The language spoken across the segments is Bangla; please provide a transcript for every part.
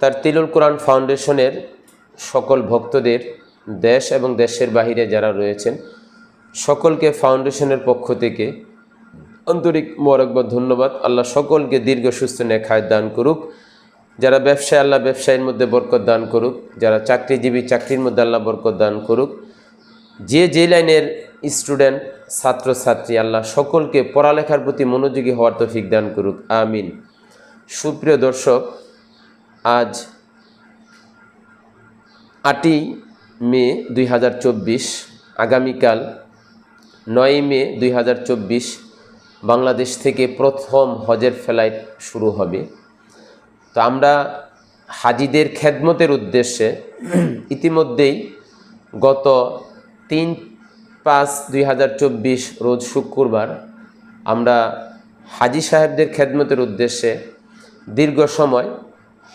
তার তিলুল কোরআন ফাউন্ডেশনের সকল ভক্তদের দেশ এবং দেশের বাহিরে যারা রয়েছেন, সকলকে ফাউন্ডেশনের পক্ষ থেকে আন্তরিক মোরকবাদ ধন্যবাদ। আল্লাহ সকলকে দীর্ঘ সুস্থ নেখায় দান করুক। যারা ব্যবসায়, আল্লাহ ব্যবসায়ের মধ্যে বরকত দান করুক। যারা চাকরিজীবী, চাকরির মধ্যে আল্লাহ বরকত দান করুক। যে যে লাইনের স্টুডেন্ট, ছাত্রছাত্রী, আল্লাহ সকলকে পড়ালেখার প্রতি মনোযোগী হওয়ার তো তৌফিক দান করুক। আমিন। সুপ্রিয় দর্শক আজ আটই মে দুই হাজার চব্বিশ, আগামীকাল নয় মে দুই হাজার চব্বিশ, বাংলাদেশ থেকে প্রথম হজের ফ্লাইট শুরু হবে। তো আমরা হাজিদের খেদমতের উদ্দেশ্যে ইতিমধ্যেই গত তিন পাঁচ দুই রোজ শুক্রবার আমরা হাজি সাহেবদের খেদমতের উদ্দেশ্যে দীর্ঘ সময়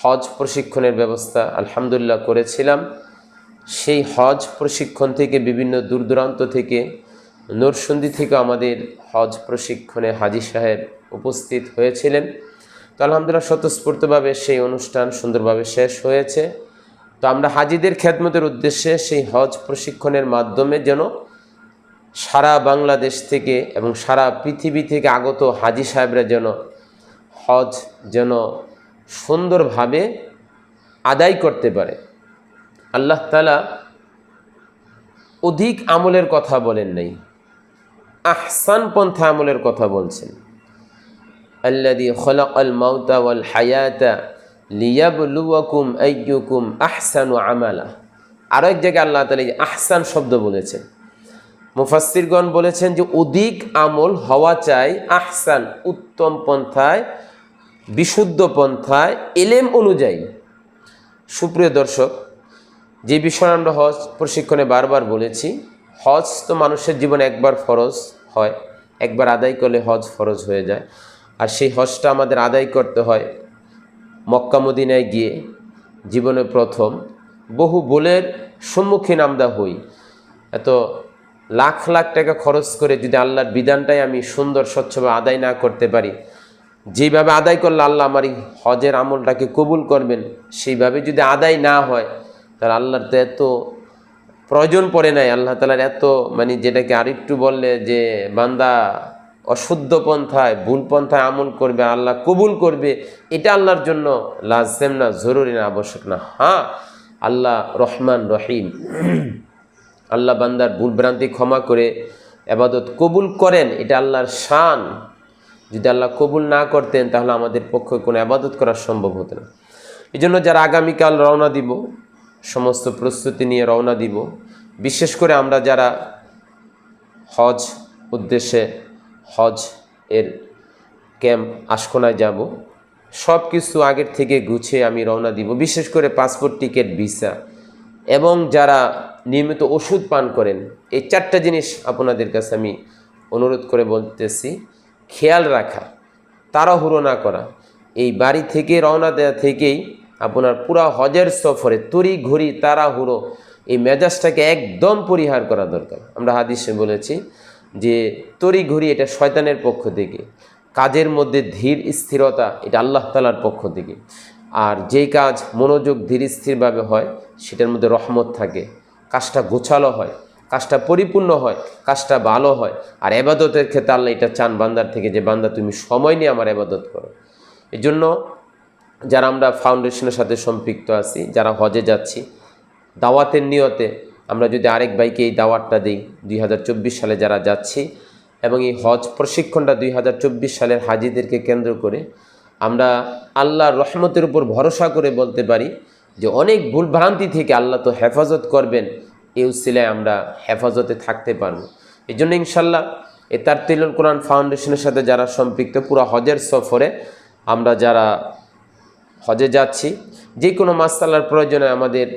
হজ প্রশিক্ষণের ব্যবস্থা আলহামদুলিল্লাহ করেছিলাম। সেই হজ প্রশিক্ষণ থেকে, বিভিন্ন দূর দূরান্ত থেকে, নরসন্দি থেকে আমাদের হজ প্রশিক্ষণে হাজি সাহেব উপস্থিত হয়েছিলেন। তো আলহামদুলিল্লাহ স্বতঃস্ফূর্তভাবে সেই অনুষ্ঠান সুন্দরভাবে শেষ হয়েছে। তো আমরা হাজিদের খ্যাতমতের উদ্দেশ্যে সেই হজ প্রশিক্ষণের মাধ্যমে যেন সারা বাংলাদেশ থেকে এবং সারা পৃথিবী থেকে আগত হাজি সাহেবরা যেন হজ যেন সুন্দরভাবে আদায় করতে পারে। আল্লাহ তালা অধিক আমলের কথা বলেন নাই। আহসান পন্থা আমলের কথা বলছেন। আল্লাদি খলক মাউতা ওয়াল হায়াতা লিয়াবলুয়াকুম আইয়ুকুম আহসানু আমালা। আরও এক জায়গায় আল্লাহ তালা আহসান শব্দ বলেছেন। মুফাসিরগণ বলেছেন যে অধিক আমল হওয়া চাই আহসান, উত্তম পন্থায় বিশুদ্ধ পন্থায় এলেম অনুযায়ী। সুপ্রিয় দর্শক, যে বিষয়ে আমরা হজ প্রশিক্ষণে বারবার বলেছি, হজ তো মানুষের জীবনে একবার ফরজ হয়, একবার আদায় করলে হজ ফরজ হয়ে যায়। আর সেই হজটা আমাদের আদায় করতে হয় মক্কা মদিনায় গিয়ে। জীবনে প্রথম বহু বলের সম্মুখীন আমরা হই। এত লাখ লাখ টাকা খরচ করে যদি আল্লাহর বিধানটাই আমি সুন্দর, স্বচ্ছভাবে আদায় না করতে পারি যেইভাবে আদায় করলে আল্লাহ আমার এই হজের আমলটাকে কবুল করবেন, সেইভাবে যদি আদায় না হয়, তাহলে আল্লাহর তো এত প্রয়োজন পড়ে নাই, আল্লাহ তালার এত মানে যেটাকে আরেকটু বললে যে বান্দা অশুদ্ধ পন্থায়, ভুল পন্থায় আমল করবে, আল্লাহ কবুল করবে, এটা আল্লাহর জন্য লাজেম না, জরুরি না, আবশ্যক না। হ্যাঁ আল্লাহ রহমান রহিম। আল্লাহ বান্দার ভুলভ্রান্তি ক্ষমা করে আবাদত কবুল করেন, এটা আল্লাহর শান। যদি আল্লাহ কবুল না করতেন, তাহলে আমাদের পক্ষে কোনো আবাদত করা সম্ভব হতো না। এই জন্য যারা আগামীকাল রওনা দিব, সমস্ত প্রস্তুতি নিয়ে রওনা দিব, বিশেষ করে আমরা যারা হজ উদ্দেশ্যে হজ এর ক্যাম্প আশকোনায় যাব সব কিছু আগের থেকে গুছিয়ে আমি রওনা দিব, বিশেষ করে পাসপোর্ট, টিকিট, ভিসা এবং যারা নিয়মিত ওষুধ পান করেন, এই চারটা জিনিস আপনাদের কাছে আমি অনুরোধ করে বলতেছি। খেয়াল রাখা, তাড়াহুড়ো না করা। এই বাড়ি থেকে রওনা দেওয়া থেকেই আপনার পুরা হজের সফরে তড়ি ঘড়ি তাড়াহুড়ো, এই মেজাজটাকে একদম পরিহার করা দরকার। আমরা হাদিসে বলেছি যে তড়ি ঘড়ি এটা শয়তানের পক্ষ থেকে, কাজের মধ্যে ধীর স্থিরতা এটা আল্লাহ তালার পক্ষ থেকে। আর যেই কাজ মনোযোগ ধীর স্থিরভাবে হয়, সেটার মধ্যে রহমত থাকে, কাজটা গোছালো হয়। কাজটা পরিপূর্ণ হয়, কাজটা ভালো হয়। আর এবাদতের ক্ষেত্রে আল্লাহ এটা চান বান্দার থেকে যে, বান্দা তুমি সময় নিয়ে আমার এবাদত করো। এই জন্য যারা আমরা ফাউন্ডেশনের সাথে সম্পৃক্ত আছি, যারা হজে যাচ্ছি, দাওয়াতের নিয়তে আমরা যদি আরেক বাইকে এই দাওয়াতটা দিই, দুই হাজার চব্বিশ সালে যারা যাচ্ছি এবং এই হজ প্রশিক্ষণটা দুই হাজার চব্বিশ সালের হাজিদেরকে কেন্দ্র করে আমরা আল্লাহর রহমতের উপর ভরসা করে বলতে পারি যে, অনেক ভুলভ্রান্তি থেকে আল্লাহ তো হেফাজত করবেন। এই উসিলায় আমরা হেফাজতে থাকতে পারব। এই জন্য ইনশাল্লাহ এ তার তিলুল কোরআন ফাউন্ডেশনের সাথে যারা সম্পৃক্ত, পুরো হজের সফরে আমরা যারা হজে যাচ্ছি, যে কোনো মাসালার প্রয়োজনে আমাদের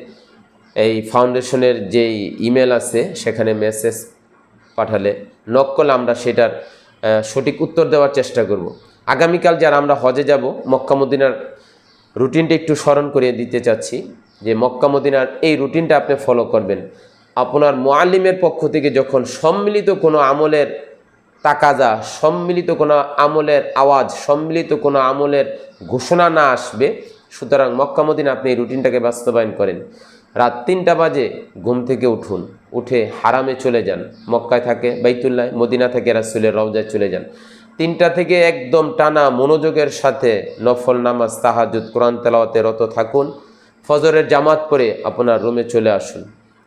এই ফাউন্ডেশনের যেই ইমেল আছে, সেখানে মেসেজ পাঠালে, নক করলে আমরা সেটার সঠিক উত্তর দেওয়ার চেষ্টা করব। আগামীকাল যারা আমরা হজে যাব মক্কামুদ্দিনার রুটিনটা একটু স্মরণ করিয়ে দিতে চাচ্ছি। যে মক্কা মদিনার এই রুটিনটা আপনি ফলো করবেন। আপনার মোয়াল্লিমের পক্ষ থেকে যখন সম্মিলিত কোনো আমলের তাকাজা, সম্মিলিত কোনো আমলের আওয়াজ, সম্মিলিত কোনো আমলের ঘোষণা না আসবে, সুতরাং মক্কা মদিনা আপনি এই রুটিনটাকে বাস্তবায়ন করেন। রাত তিনটা বাজে ঘুম থেকে উঠুন, উঠে হারামে চলে যান। মক্কায় থাকে বাইতুল্লাহ, মদিনা থেকে রাসুলের রওজায় চলে যান। তিনটা থেকে একদম টানা মনোযোগের সাথে নফল নামাজ তাহাজুদ কোরআন তেলাওয়াতে রত থাকুন। ফজরের জামাত পরে আপনার রুমে চলে আসুন।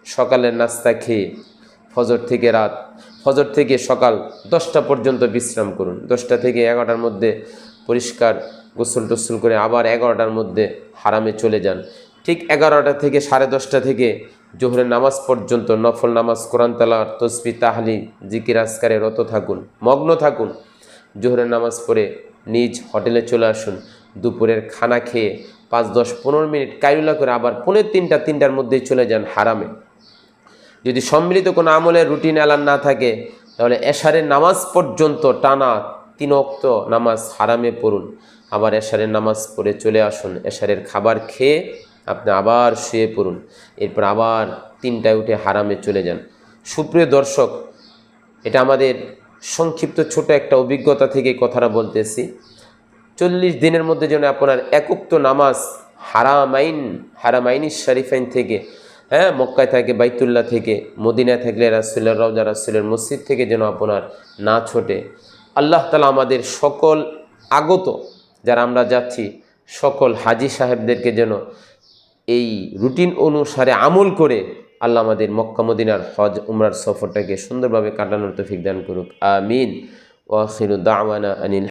সকালের নাস্তা খেয়ে ফজর থেকে রাত, ফজর থেকে সকাল দশটা পর্যন্ত বিশ্রাম করুন। দশটা থেকে এগারোটার মধ্যে পরিষ্কার গোসল টোসল করে আবার এগারোটার মধ্যে হারামে চলে যান। ঠিক এগারোটা থেকে সাড়ে দশটা থেকে জোহরের নামাজ পর্যন্ত নফল নামাজ, কোরআন তালা তসবি তাহলি জিকির আসকারে রত থাকুন, মগ্ন থাকুন। জোহরের নামাজ পড়ে নিজ হোটেলে চলে আসুন। দুপুরের খানা খেয়ে পাঁচ, দশ, পনেরো মিনিট কাইরুলা করে আবার পনেরো তিনটা, তিনটার মধ্যেই চলে যান হারামে। যদি সম্মিলিত কোনো আমলের রুটিন অ্যালার্ম না থাকে, তাহলে এশারের নামাজ পর্যন্ত টানা তিন অক্ত নামাজ হারামে পড়ুন। আবার এশারের নামাজ পড়ে চলে আসুন, এশারের খাবার খেয়ে আপনি আবার শুয়ে পড়ুন। এরপর আবার তিনটায় উঠে হারামে চলে যান। সুপ্রিয় দর্শক, এটা আমাদের সংক্ষিপ্ত ছোট একটা অভিজ্ঞতা থেকে কথাটা বলতেছি। চল্লিশ দিনের মধ্যে যেন আপনার একুক্ত নামাজ হারামাইন হারামাইন শরীফাইন থেকে হ্যাঁ মক্কায় থাকে, বাইতুল্লাহ থেকে, মদিনায় থাকলে রাসুল্লাহ রওজা, রাসুলের মসজিদ থেকে যেন আপনার না ছোটে। আল্লাহ তালা আমাদের সকল আগত যারা আমরা যাচ্ছি, সকল হাজি সাহেবদেরকে যেন এই রুটিন অনুসারে আমল করে আল্লাহ আমাদের মক্কা, মদিনার হজ, উমরার সফরটাকে সুন্দরভাবে কাটানোর তৌফিক দান করুক। আমিন। ওয়াখিরু দাওয়ানা আনিল